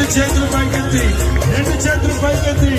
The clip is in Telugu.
రెండు చేతులు పైకెత్తి రెండు చేతులు పైకెత్తి.